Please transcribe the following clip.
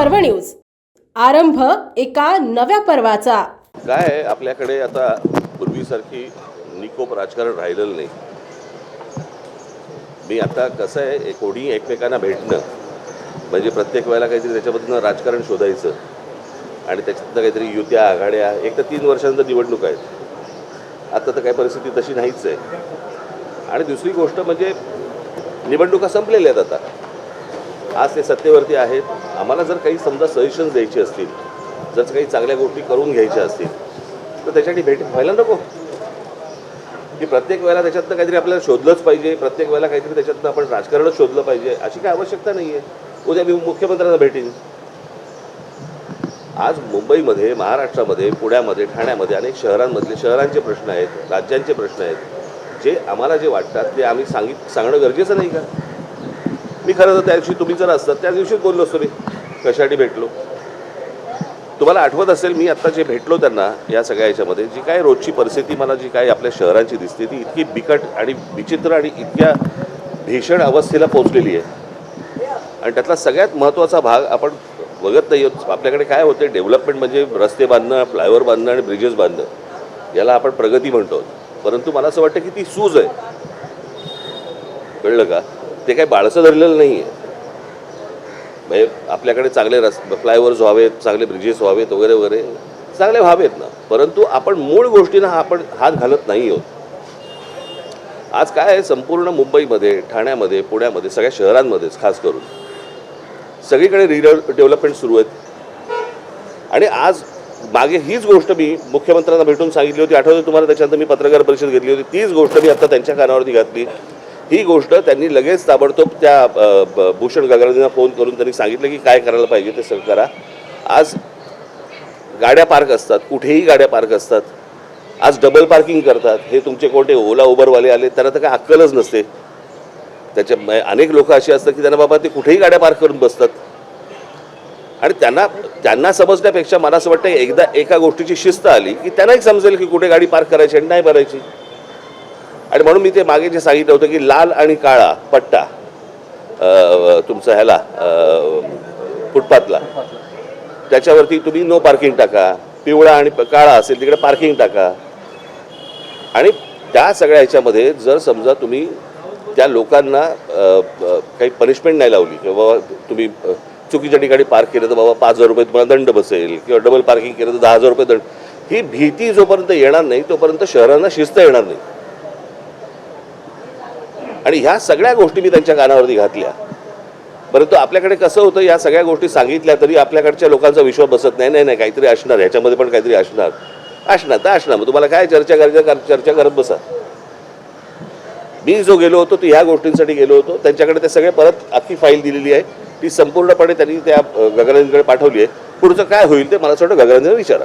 पर्व न्यूज. आरंभ एका नव्या पर्वाचा. काय आपल्याकडे आता पूर्वीसारखी निकोप राजकारण राहिलेलं नाही. मी आता कसं आहे? कोणी एकमेकांना भेटणं म्हणजे प्रत्येक वेळेला काहीतरी त्याच्यामधनं राजकारण शोधायचं आणि त्याच्यातनं काहीतरी युत्या आघाड्या एक तर तीन वर्षांचं निवडणूक आहेत. आता तर काही परिस्थिती तशी नाहीच आहे. आणि दुसरी गोष्ट म्हणजे निवडणुका संपलेल्या आहेत आता. आज ते सत्तेवरती आहेत. आम्हाला जर काही समजा सजेशन्स द्यायचे असतील जर काही चांगल्या गोष्टी करून घ्यायच्या असतील तर त्याच्यासाठी भेट व्हायला नको. की प्रत्येक वेळेला त्याच्यातनं काहीतरी आपल्याला शोधलंच पाहिजे प्रत्येक वेळेला काहीतरी त्याच्यातनं आपण राजकारणच शोधलं पाहिजे अशी काही आवश्यकता नाही आहे उद्या मी मुख्यमंत्र्यांना भेटीन. आज मुंबईमध्ये महाराष्ट्रामध्ये पुण्यामध्ये ठाण्यामध्ये अनेक शहरांमधले शहरांचे प्रश्न आहेत राज्यांचे प्रश्न आहेत. जे आम्हाला जे वाटतात ते आम्ही सांगित सांगणं गरजेचं नाही का? मी खरं तर त्या दिवशी तुम्ही जर असतात त्या दिवशीच बोललो असतो मी कशासाठी भेटलो? तुम्हाला आठवत असेल मी आत्ता जे भेटलो त्यांना या सगळ्या याच्यामध्ये जी काय रोजची परिस्थिती मला जी काय आपल्या शहरांची दिसते ती इतकी बिकट आणि विचित्र आणि इतक्या भीषण अवस्थेला पोहोचलेली आहे. आणि त्यातला सगळ्यात महत्त्वाचा भाग आपण बघत नाही आहोत. आपल्याकडे काय होते डेव्हलपमेंट म्हणजे रस्ते बांधणं फ्लायओव्हर बांधणं आणि ब्रिजेस बांधणं याला आपण प्रगती म्हणतो. परंतु मला असं वाटतं की ती सूज आहे. कळलं का? ते काही बाळसं धरलेलं नाही आहे म्हणजे आपल्याकडे चांगले रस फ्लायओव्हर्स व्हावेत चांगले ब्रिजेस व्हावेत वगैरे वगैरे चांगले व्हावेत ना. परंतु आपण मूळ गोष्टींना आपण हात घालत नाही आहोत. आज काय आहे संपूर्ण मुंबईमध्ये ठाण्यामध्ये पुण्यामध्ये सगळ्या शहरांमध्येच खास करून सगळीकडे रिडेव्हलपमेंट सुरू आहेत. आणि आज मागे हीच गोष्ट मी मुख्यमंत्र्यांना भेटून सांगितली होती आठवते तुम्हाला? त्याच्यानंतर मी पत्रकार परिषद घेतली होती. तीच गोष्ट मी आता त्यांच्या कानावरती घातली. ही गोष्ट त्यांनी लगेच ताबडतोब त्या ब- भूषण गगराजींना फोन करून त्यांनी सांगितलं की काय करायला पाहिजे ते सगळं करा. आज गाड्या पार्क असतात कुठेही गाड्या पार्क असतात. आज डबल पार्किंग करतात. हे तुमचे कोणते ओला उबरवाले आले त्यांना तर काय अक्कलच नसते. त्याच्या अनेक लोक अशी असतात की त्यांना बाबा ते कुठेही गाड्या पार्क करून बसतात. आणि त्यांना त्यांना समजण्यापेक्षा मला असं वाटतं एकदा एका गोष्टीची शिस्त आली की त्यांनाही समजेल की कुठे गाडी पार्क करायची आणि नाही भरायची. आणि म्हणून मी ते मागे जे सांगितलं होतं की लाल आणि काळा पट्टा तुमचा ह्याला फुटपाथला त्याच्यावरती तुम्ही नो पार्किंग टाका. पिवळा आणि काळा असेल तिकडे पार्किंग टाका. आणि त्या सगळ्या ह्याच्यामध्ये जर समजा तुम्ही त्या लोकांना काही पनिशमेंट नाही लावली किंवा बाबा तुम्ही चुकीच्या ठिकाणी पार्क केलं तर बाबा पाच हजार रुपये तुम्हाला दंड बसेल किंवा डबल पार्किंग केलं तर दहा हजार रुपये दंड. ही भीती जोपर्यंत येणार नाही तोपर्यंत शहरांना शिस्त येणार नाही. आणि ह्या सगळ्या गोष्टी मी त्यांच्या कानावरती घातल्या. परंतु आपल्याकडे कसं होतं या सगळ्या गोष्टी सांगितल्या तरी आपल्याकडच्या लोकांचा विश्वास बसत नाही. नाही नाही काहीतरी असणार ह्याच्यामध्ये पण काहीतरी असणार. असणार तर असणार. मग तुम्हाला काय चर्चा करायचं चर्चा करत बसा. मी जो गेलो होतो तो ह्या गोष्टींसाठी गेलो होतो. त्यांच्याकडे ते सगळे परत अख्खी फाईल दिलेली आहे. ती संपूर्णपणे त्यांनी त्या अ, गगनजींकडे पाठवली आहे. पुढचं काय होईल ते मला असं वाटतं गगनजींना विचारा.